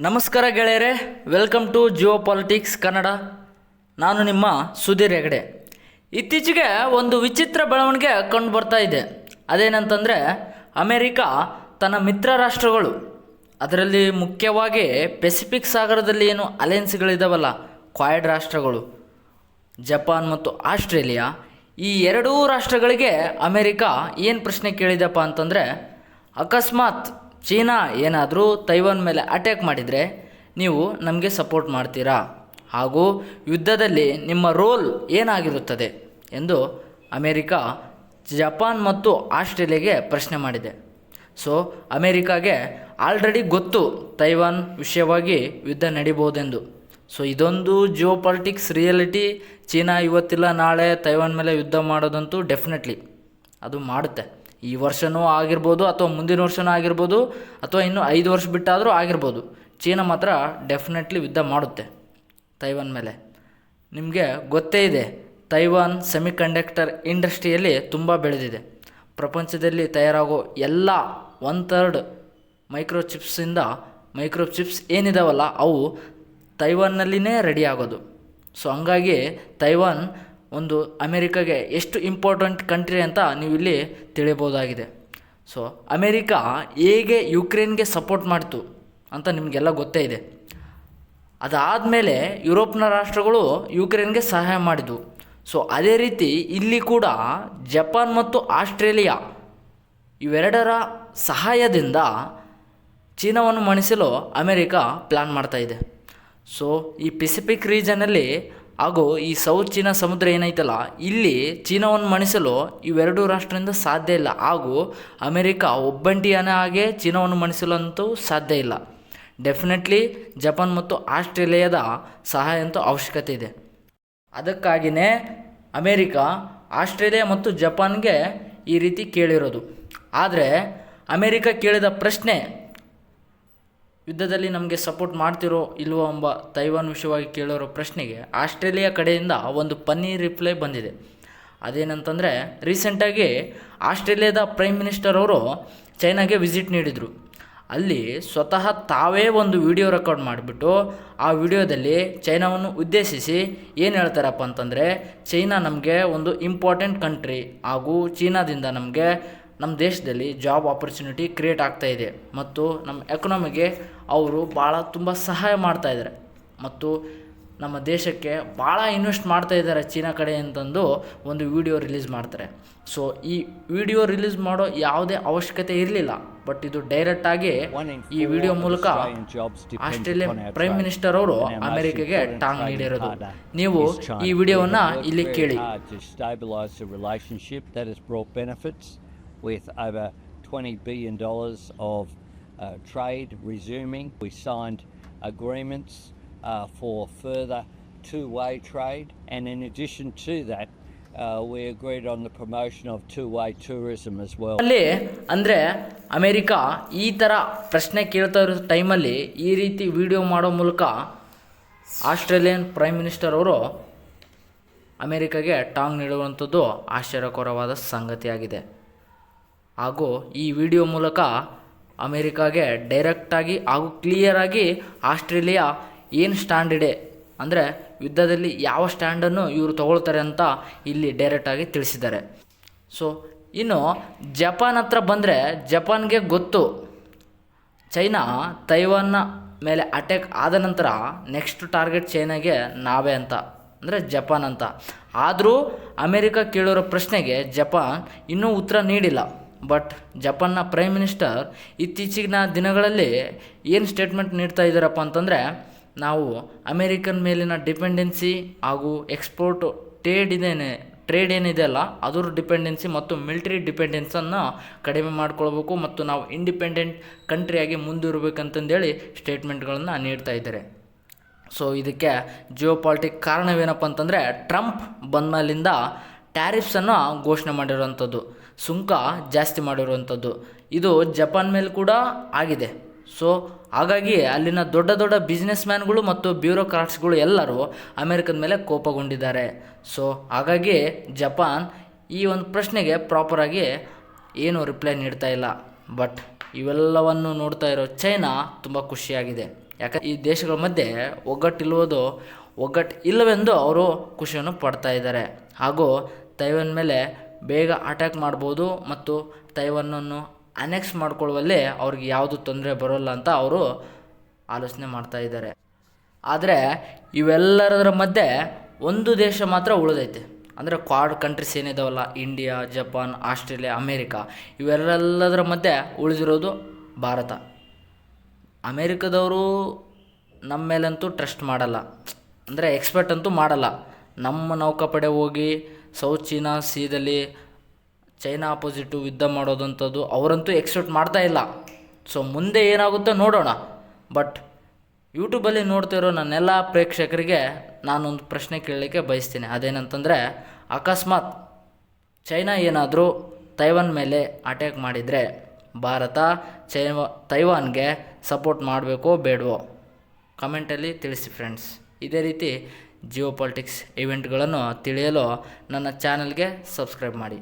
ನಮಸ್ಕಾರ ಗೆಳೆಯರೆ welcome to geo politics Kannada ನಾನು ನಿಮ್ಮ ಸುಧೀರ್ ಹೆಗಡೆ. ಇತ್ತೀಚೆಗೆ ಒಂದು ವಿಚಿತ್ರ ಬೆಳವಣಿಗೆ ಕಂಡು ಬರ್ತಾ ಇದೆ. ಅದೇನಂತಂದರೆ, ಅಮೇರಿಕಾ ತನ್ನ ಮಿತ್ರ ರಾಷ್ಟ್ರಗಳು, ಅದರಲ್ಲಿ ಮುಖ್ಯವಾಗಿ ಪೆಸಿಫಿಕ್ ಸಾಗರದಲ್ಲಿ ಏನು ಅಲಯನ್ಸ್ಗಳಿದಾವಲ್ಲ ಕ್ವಾಯಡ್ ರಾಷ್ಟ್ರಗಳು ಜಪಾನ್ ಮತ್ತು ಆಸ್ಟ್ರೇಲಿಯಾ ಈ ಎರಡೂ ರಾಷ್ಟ್ರಗಳಿಗೆ ಅಮೇರಿಕಾ ಏನು ಪ್ರಶ್ನೆ ಕೇಳಿದಪ್ಪ ಅಂತಂದರೆ, ಅಕಸ್ಮಾತ್ ಚೀನಾ ಏನಾದರೂ ತೈವಾನ್ ಮೇಲೆ ಅಟ್ಯಾಕ್ ಮಾಡಿದರೆ ನೀವು ನಮಗೆ ಸಪೋರ್ಟ್ ಮಾಡ್ತೀರಾ? ಹಾಗೂ ಯುದ್ಧದಲ್ಲಿ ನಿಮ್ಮ ರೋಲ್ ಏನಾಗಿರುತ್ತದೆ? ಎಂದು ಅಮೇರಿಕಾ, ಜಪಾನ್ ಮತ್ತು ಆಸ್ಟ್ರೇಲಿಯಾಗೆ ಪ್ರಶ್ನೆ ಮಾಡಿದೆ. ಸೊ ಅಮೇರಿಕಾಗೆ ಆಲ್ರೆಡಿ ಗೊತ್ತು ತೈವಾನ್ ವಿಷಯವಾಗಿ ಯುದ್ಧ ನಡಿಬಹುದೆಂದು. ಸೊ ಇದೊಂದು ಜಿಯೋ ಪಾಲಿಟಿಕ್ಸ್ ರಿಯಾಲಿಟಿ ಚೀನಾ ಇವತ್ತಿಲ್ಲ, ನಾಳೆ ತೈವಾನ್ ಮೇಲೆ ಯುದ್ಧ ಮಾಡೋದಂತೂ ಡೆಫಿನೆಟ್ಲಿ ಅದು ಮಾಡುತ್ತೆ. ಈ ವರ್ಷವೂ ಆಗಿರ್ಬೋದು ಅಥವಾ ಮುಂದಿನ ವರ್ಷವೂ ಆಗಿರ್ಬೋದು ಅಥವಾ ಇನ್ನೂ ಐದು ವರ್ಷ ಬಿಟ್ಟಾದರೂ ಆಗಿರ್ಬೋದು. ಚೀನಾ ಮಾತ್ರ ಡೆಫಿನೆಟ್ಲಿ ಯುದ್ಧ ಮಾಡುತ್ತೆ ತೈವಾನ್ ಮೇಲೆ. ನಿಮಗೆ ಗೊತ್ತೇ ಇದೆ, ತೈವಾನ್ ಸೆಮಿಕಂಡಕ್ಟರ್ ಇಂಡಸ್ಟ್ರಿಯಲ್ಲಿ ತುಂಬ ಬೆಳೆದಿದೆ. ಪ್ರಪಂಚದಲ್ಲಿ ತಯಾರಾಗೋ ಎಲ್ಲ ಒನ್ ಥರ್ಡ್ ಮೈಕ್ರೋ ಚಿಪ್ಸಿಂದ ಮೈಕ್ರೋ ಚಿಪ್ಸ್ ಏನಿದಾವಲ್ಲ ಅವು ತೈವಾನ್ನಲ್ಲಿನೇ ರೆಡಿ ಆಗೋದು. ಸೊ ಹಂಗಾಗಿ ತೈವಾನ್ ಒಂದು ಅಮೇರಿಕಾಗೆ ಎಷ್ಟು ಇಂಪಾರ್ಟೆಂಟ್ ಕಂಟ್ರಿ ಅಂತ ನೀವು ಇಲ್ಲಿ ತಿಳಿಬೋದಾಗಿದೆ ಸೊ, ಅಮೇರಿಕಾ ಹೇಗೆ ಯುಕ್ರೇನ್ಗೆ ಸಪೋರ್ಟ್ ಮಾಡ್ತು ಅಂತ ನಿಮಗೆಲ್ಲ ಗೊತ್ತೇ ಇದೆ. ಅದಾದಮೇಲೆ ಯುರೋಪ್ನ ರಾಷ್ಟ್ರಗಳು ಯುಕ್ರೇನ್ಗೆ ಸಹಾಯ ಮಾಡಿದ್ವು. ಸೊ, ಅದೇ ರೀತಿ ಇಲ್ಲಿ ಕೂಡ ಜಪಾನ್ ಮತ್ತು ಆಸ್ಟ್ರೇಲಿಯಾ ಇವೆರಡರ ಸಹಾಯದಿಂದ ಚೀನಾವನ್ನು ಮಣಿಸಲು ಅಮೇರಿಕಾ ಪ್ಲ್ಯಾನ್ ಇದೆ. ಸೊ, ಈ ಪೆಸಿಫಿಕ್ ರೀಜನಲ್ಲಿ ಹಾಗೂ ಈ ಸೌತ್ ಚೀನಾ ಸಮುದ್ರ ಏನೈತಲ್ಲ, ಇಲ್ಲಿ ಚೀನಾವನ್ನು ಮಣಿಸಲು ಇವೆರಡು ರಾಷ್ಟ್ರದಿಂದ ಸಾಧ್ಯ ಇಲ್ಲ. ಹಾಗೂ ಅಮೆರಿಕ ಒಬ್ಬಂಟಿಯನೇ ಹಾಗೆ ಚೀನಾವನ್ನು ಮಣಿಸಲು ಅಂತೂ ಸಾಧ್ಯ ಇಲ್ಲ. ಡೆಫಿನೆಟ್ಲಿ ಜಪಾನ್ ಮತ್ತು ಆಸ್ಟ್ರೇಲಿಯಾದ ಸಹಾಯ ಅಂತೂ ಅವಶ್ಯಕತೆ ಇದೆ. ಅದಕ್ಕಾಗಿಯೇ ಅಮೇರಿಕ, ಆಸ್ಟ್ರೇಲಿಯಾ ಮತ್ತು ಜಪಾನ್ಗೆ ಈ ರೀತಿ ಕೇಳಿರೋದು. ಆದರೆ ಅಮೇರಿಕ ಕೇಳಿದ ಪ್ರಶ್ನೆ ಯುದ್ಧದಲ್ಲಿ ನಮಗೆ ಸಪೋರ್ಟ್ ಮಾಡ್ತಿರೋ ಇಲ್ವೋ ಎಂಬ ತೈವಾನ್ ವಿಷಯವಾಗಿ ಕೇಳಿರೋ ಪ್ರಶ್ನೆಗೆ ಆಸ್ಟ್ರೇಲಿಯಾ ಕಡೆಯಿಂದ ಒಂದು ಪನ್ನಿ ರಿಪ್ಲೈ ಬಂದಿದೆ. ಅದೇನಂತಂದರೆ ರೀಸೆಂಟಾಗಿ ಆಸ್ಟ್ರೇಲಿಯಾದ ಪ್ರೈಮ್ ಮಿನಿಸ್ಟರ್ ಅವರು ಚೈನಾಗೆ ವಿಸಿಟ್ ನೀಡಿದರು. ಅಲ್ಲಿ ಸ್ವತಃ ತಾವೇ ಒಂದು ವಿಡಿಯೋ ರೆಕಾರ್ಡ್ ಮಾಡಿಬಿಟ್ಟು ಆ ವಿಡಿಯೋದಲ್ಲಿ ಚೈನಾವನ್ನು ಉದ್ದೇಶಿಸಿ ಏನು ಹೇಳ್ತಾರಪ್ಪ ಅಂತಂದರೆ, ಚೈನಾ ನಮಗೆ ಒಂದು ಇಂಪಾರ್ಟೆಂಟ್ ಕಂಟ್ರಿ ಹಾಗೂ ಚೀನಾದಿಂದ ನಮಗೆ ನಮ್ಮ ದೇಶದಲ್ಲಿ ಜಾಬ್ ಆಪರ್ಚುನಿಟಿ ಕ್ರಿಯೇಟ್ ಆಗ್ತಾ ಇದೆ ಮತ್ತು ನಮ್ಮ ಎಕನಾಮಿಗೆ ಅವರು ಭಾಳ ತುಂಬ ಸಹಾಯ ಮಾಡ್ತಾ ಇದ್ದಾರೆ ಮತ್ತು ನಮ್ಮ ದೇಶಕ್ಕೆ ಭಾಳ ಇನ್ವೆಸ್ಟ್ ಮಾಡ್ತಾ ಇದ್ದಾರೆ ಚೀನಾ ಕಡೆ ಅಂತಂದು ಒಂದು ವಿಡಿಯೋ ರಿಲೀಸ್ ಮಾಡ್ತಾರೆ. ಸೊ ಈ ವಿಡಿಯೋ ರಿಲೀಸ್ ಮಾಡೋ ಯಾವುದೇ ಅವಶ್ಯಕತೆ ಇರಲಿಲ್ಲ. ಬಟ್ ಇದು ಡೈರೆಕ್ಟಾಗಿ ಈ ವಿಡಿಯೋ ಮೂಲಕ ಆಸ್ಟ್ರೇಲಿಯನ್ ಪ್ರೈಮ್ ಮಿನಿಸ್ಟರ್ ಅವರು ಅಮೆರಿಕೆಗೆ ಟಾಂಗ್ ನೀಡಿರೋದು. ನೀವು ಈ ವಿಡಿಯೋವನ್ನು ಇಲ್ಲಿ ಕೇಳಿ. With over $20 billion of uh, trade resuming. We signed agreements uh, for further two-way trade and in addition to that uh, we agreed on the promotion of two-way tourism as well. ಅಲ್ಲಿ ಅಂದರೆ America ಈ ಥರ ಪ್ರಶ್ನೆ ಕೇಳ್ತಾ ಇರೋ ಟೈಮಲ್ಲಿ ಈ ರೀತಿ ವಿಡಿಯೋ ಮಾಡೋ ಮೂಲಕ ಆಸ್ಟ್ರೇಲಿಯನ್ ಪ್ರೈಮ್ ಮಿನಿಸ್ಟರ್ ಅವರು ಅಮೇರಿಕಾಗೆ ಟಾಂಗ್ ನೀಡುವಂಥದ್ದು ಆಶ್ಚರ್ಯಕರವಾದ ಸಂಗತಿಯಾಗಿದೆ ಹಾಗೂ ಈ ವಿಡಿಯೋ ಮೂಲಕ ಅಮೇರಿಕಾಗೆ ಡೈರೆಕ್ಟಾಗಿ ಹಾಗೂ ಕ್ಲಿಯರಾಗಿ ಆಸ್ಟ್ರೇಲಿಯಾ ಏನು ಸ್ಟ್ಯಾಂಡ್ ಇದೆ? ಅಂದರೆ ಯುದ್ಧದಲ್ಲಿ ಯಾವ ಸ್ಟ್ಯಾಂಡನ್ನು ಇವರು ತಗೊಳ್ತಾರೆ ಅಂತ ಇಲ್ಲಿ ಡೈರೆಕ್ಟಾಗಿ ತಿಳಿಸಿದ್ದಾರೆ. ಸೊ ಇನ್ನು ಜಪಾನ್ ಹತ್ರ ಬಂದರೆ ಜಪಾನ್ಗೆ ಗೊತ್ತು. ಚೈನಾ ತೈವಾನ್ನ ಮೇಲೆ ಅಟ್ಯಾಕ್ ಆದ ನಂತರ ನೆಕ್ಸ್ಟ್ ಟಾರ್ಗೆಟ್ ಚೈನಾಗೆ ನಾವೇ ಅಂತ. ಅಂದರೆ ಜಪಾನ್ ಅಂತ. ಆದರೂ ಅಮೇರಿಕಾ ಕೇಳಿರೋ ಪ್ರಶ್ನೆಗೆ ಜಪಾನ್ ಇನ್ನೂ ಉತ್ತರ ನೀಡಿಲ್ಲ. ಬಟ್ ಜಪಾನ್ನ ಪ್ರೈಮ್ ಮಿನಿಸ್ಟರ್ ಇತ್ತೀಚಿನ ದಿನಗಳಲ್ಲಿ ಏನು ಸ್ಟೇಟ್ಮೆಂಟ್ ನೀಡ್ತಾ ಇದ್ದಾರಪ್ಪ ಅಂತಂದರೆ, ನಾವು ಅಮೇರಿಕನ್ ಮೇಲಿನ ಡಿಪೆಂಡೆನ್ಸಿ ಹಾಗೂ ಎಕ್ಸ್ಪೋರ್ಟ್ ಟ್ರೇಡ್ ಇದೇನೆ ಟ್ರೇಡ್ ಏನಿದೆ ಅಲ್ಲ, ಅದರ ಡಿಪೆಂಡೆನ್ಸಿ ಮತ್ತು ಮಿಲಿಟರಿ ಡಿಪೆಂಡೆನ್ಸನ್ನು ಕಡಿಮೆ ಮಾಡ್ಕೊಳ್ಬೇಕು ಮತ್ತು ನಾವು ಇಂಡಿಪೆಂಡೆಂಟ್ ಕಂಟ್ರಿಯಾಗಿ ಮುಂದಿರಬೇಕಂತಂದೇಳಿ ಸ್ಟೇಟ್ಮೆಂಟ್ಗಳನ್ನು ನೀಡ್ತಾ ಇದ್ದಾರೆ. ಸೊ ಇದಕ್ಕೆ ಜಿಯೋ ಪಾಲಿಟಿಕ್ ಕಾರಣವೇನಪ್ಪ ಅಂತಂದರೆ ಟ್ರಂಪ್ ಬಂದ ಮೇಲಿಂದ ಟ್ಯಾರಿಫ್ಸನ್ನು ಘೋಷಣೆ ಮಾಡಿರುವಂಥದ್ದು. ಸುಂಕ ಜಾಸ್ತಿ ಮಾಡಿರುವಂಥದ್ದು. ಇದು ಜಪಾನ್ ಮೇಲೆ ಕೂಡ ಆಗಿದೆ. ಸೊ, ಹಾಗಾಗಿ ಅಲ್ಲಿನ ದೊಡ್ಡ ದೊಡ್ಡ ಬಿಸ್ನೆಸ್ ಮ್ಯಾನ್ಗಳು ಮತ್ತು ಬ್ಯೂರೋಕ್ರಾಟ್ಸ್ಗಳು ಎಲ್ಲರೂ ಅಮೇರಿಕದ ಮೇಲೆ ಕೋಪಗೊಂಡಿದ್ದಾರೆ. ಸೊ, ಹಾಗಾಗಿ ಜಪಾನ್ ಈ ಒಂದು ಪ್ರಶ್ನೆಗೆ ಪ್ರಾಪರಾಗಿ ಏನು ರಿಪ್ಲೈ ನೀಡ್ತಾ ಇಲ್ಲ. ಬಟ್ ಇವೆಲ್ಲವನ್ನು ನೋಡ್ತಾ ಇರೋ ಚೈನಾ ತುಂಬ ಖುಷಿಯಾಗಿದೆ. ಯಾಕಂದ್ರೆ ಈ ದೇಶಗಳ ಮಧ್ಯೆ ಒಗ್ಗಟ್ಟಿಲ್ಲುವುದು ಒಗ್ಗಟ್ಟು ಇಲ್ಲವೆಂದು ಅವರು ಖುಷಿಯನ್ನು ಪಡ್ತಾ ಇದ್ದಾರೆ. ಹಾಗೂ ತೈವಾನ್ ಮೇಲೆ ಬೇಗ ಅಟ್ಯಾಕ್ ಮಾಡ್ಬೋದು ಮತ್ತು ತೈವನ್ನನ್ನು ಅನೆಕ್ಸ್ ಮಾಡಿಕೊಳ್ಳುವಲ್ಲಿ ಅವ್ರಿಗೆ ಯಾವುದು ತೊಂದರೆ ಬರೋಲ್ಲ ಅಂತ ಅವರು ಆಲೋಚನೆ ಮಾಡ್ತಾ ಇದ್ದಾರೆ. ಆದರೆ ಇವೆಲ್ಲರದ್ರ ಮಧ್ಯೆ ಒಂದು ದೇಶ ಮಾತ್ರ ಉಳಿದೈತೆ. ಅಂದರೆ ಕ್ವಾಡ್ ಕಂಟ್ರೀಸ್ ಏನಿದಾವಲ್ಲ ಇಂಡಿಯಾ ಜಪಾನ್ ಆಸ್ಟ್ರೇಲಿಯಾ ಅಮೇರಿಕಾ ಇವೆಲ್ಲದರ ಮಧ್ಯೆ ಉಳಿದಿರೋದು ಭಾರತ. ಅಮೇರಿಕದವರು ನಮ್ಮ ಮೇಲಂತೂ ಟ್ರಸ್ಟ್ ಮಾಡಲ್ಲ. ಅಂದರೆ ಎಕ್ಸ್ಪೆಕ್ಟ್ ಅಂತೂ ಮಾಡಲ್ಲ. ನಮ್ಮ ನೌಕಾಪಡೆ ಹೋಗಿ ಸೌತ್ ಚೀನಾ ಸೀದಲ್ಲಿ ಚೈನಾ ಅಪೋಸಿಟು ಯುದ್ಧ ಮಾಡೋದಂಥದ್ದು ಅವರಂತೂ ಎಕ್ಸ್ಪೆಕ್ಟ್ ಮಾಡ್ತಾ ಇಲ್ಲ. ಸೊ ಮುಂದೆ ಏನಾಗುತ್ತೋ ನೋಡೋಣ. ಬಟ್ ಯೂಟ್ಯೂಬಲ್ಲಿ ನೋಡ್ತಿರೋ ನನ್ನೆಲ್ಲ ಪ್ರೇಕ್ಷಕರಿಗೆ ನಾನೊಂದು ಪ್ರಶ್ನೆ ಕೇಳಲಿಕ್ಕೆ ಬಯಸ್ತೀನಿ. ಅದೇನಂತಂದರೆ, ಅಕಸ್ಮಾತ್ ಚೈನಾ ಏನಾದರೂ ತೈವಾನ್ ಮೇಲೆ ಅಟ್ಯಾಕ್ ಮಾಡಿದರೆ ಭಾರತ ಚೈವ, ತೈವಾನ್ಗೆ ಸಪೋರ್ಟ್ ಮಾಡಬೇಕೋ ಬೇಡವೋ? ಕಮೆಂಟಲ್ಲಿ ತಿಳಿಸಿ ಫ್ರೆಂಡ್ಸ್ ಇದೇ ರೀತಿ ಜಿಯೋ ಪಾಲಿಟಿಕ್ಸ್ ಇವೆಂಟ್ಗಳನ್ನು ತಿಳಿಯಲು ನನ್ನ ಚಾನಲ್ಗೆ ಸಬ್ಸ್ಕ್ರೈಬ್ ಮಾಡಿ.